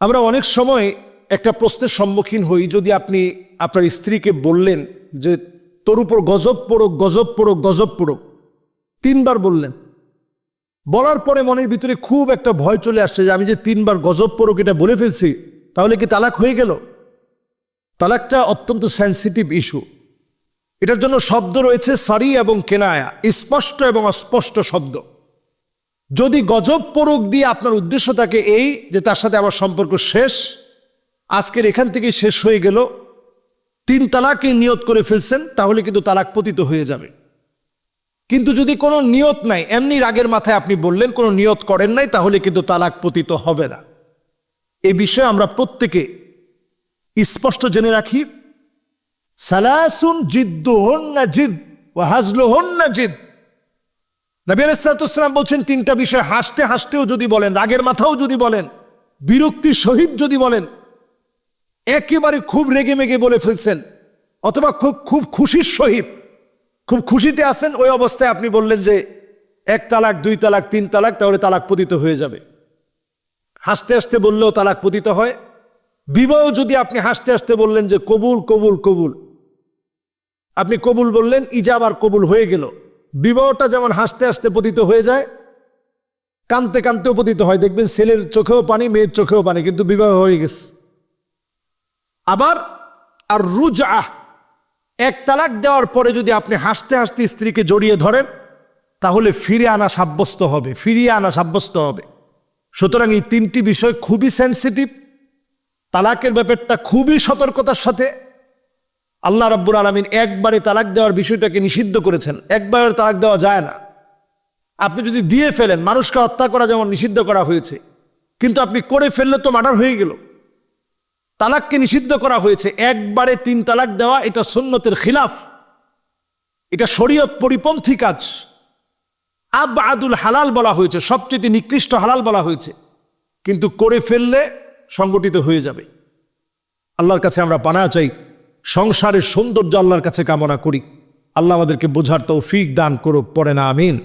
আমরা অনেক সময় একটা প্রশ্নের সম্মুখীন হই যদি আপনি আপনার স্ত্রীকে বললেন যে, তোর উপর গজব পড়ো গজব পড়ো গজব পড়ো তিনবার বললেন। বলার পরে মনের ভিতরে খুব একটা ভয় চলে আসছে যে, আমি যে তিনবার গজব পড়ুক এটা বলে ফেলছি, তাহলে কি তালাক হয়ে গেল? তালাকটা অত্যন্ত সেন্সিটিভ ইস্যু এটার জন্য শব্দ রয়েছে সারি এবং কেনায়া, স্পষ্ট এবং অস্পষ্ট শব্দ। যদি গজব পরক দিয়ে আপনার উদ্দেশ্য থাকে এই, যে তার সাথে আমার সম্পর্ক শেষ, আজকের এখান থেকে শেষ হয়ে গেল, তিন তালাকে নিয়ত করে ফেলছেন, তাহলে কিন্তু তালাক পতিত হয়ে যাবে। কিন্তু যদি কোনো নিয়ত নাই, এমনি রাগের মাথায় আপনি বললেন, কোনো নিয়ত করেন নাই, তাহলে কিন্তু তালাক পতিত হবে না। এ বিষয়ে আমরা প্রত্যেকে স্পষ্ট জেনে রাখি, সালাসুন জিদ্দু হন না জিদ ও হাজলো হন না জিদ। নবী আলাইসালাম বলছেন, তিনটা বিষয়, হাসতে হাসতেও যদি বলেন, রাগের মাথাও যদি বলেন, বিরক্তির সহিত যদি বলেন, একেবারে খুব রেগে মেগে বলে ফেলছেন, অথবা খুব খুব খুশির সহিত, খুব খুশিতে আছেন, ওই অবস্থায় আপনি বললেন যে, এক তালাক, দুই তালাক, তিন তালাক, তাহলে তালাক পতিত হয়ে যাবে। হাসতে হাসতে বললেও তালাক পতিত হয়। বিবাহ যদি আপনি হাসতে হাসতে বললেন যে, কবুল কবুল কবুল। আপনি কবুল বললেন, ইজাব আর কবুল হয়ে গেল। বিবাহটা যেমন হাসতে হাসতে পতিত হয়ে যায়, কানতে কানতেও পতিত হয়। দেখবেন ছেলের চোখেও পানি, মেয়ের চোখেও পানি, কিন্তু বিবাহ হয়ে গেছে। আবার, আর রুজা এক তালাক দেওয়ার পরে যদি আপনি হাসতে হাসতে স্ত্রীকে জড়িয়ে ধরেন, তাহলে ফিরে আনা সাব্যস্ত হবে, ফিরিয়ে আনা সাব্যস্ত হবে। সুতরাং এই তিনটি বিষয় খুবই সেন্সিটিভ তালাকের ব্যাপারটা খুবই সতর্কতার সাথে আল্লাহ রাব্বুর আলমিন একবারে তালাক দেওয়ার বিষয়টাকে নিষিদ্ধ করেছেন। একবারে তালাক দেওয়া যায় না। আপনি যদি দিয়ে ফেলেন, মানুষকে হত্যা করা যেমন নিষিদ্ধ করা হয়েছে, কিন্তু আপনি করে ফেললে তো মার্ডার হয়ে গেল। তালাককে নিষিদ্ধ করা হয়েছে। একবারে তিন তালাক দেওয়া, এটা সুন্নতের খিলাফ। এটা শরীয়ত পরিপন্থী কাজ। আব আদুল হালাল বলা হয়েছে, সবচেয়ে নিকৃষ্ট হালাল বলা হয়েছে। কিন্তু করে ফেললে সংগঠিত হয়ে যাবে। আল্লাহর কাছে আমরা পানা চাই। সংসারের সৌন্দর্য আল্লাহর কাছে কামনা করি। আল্লাহ আমাদেরকে বোঝার তৌফিক দান করুক পরে না, আমিন।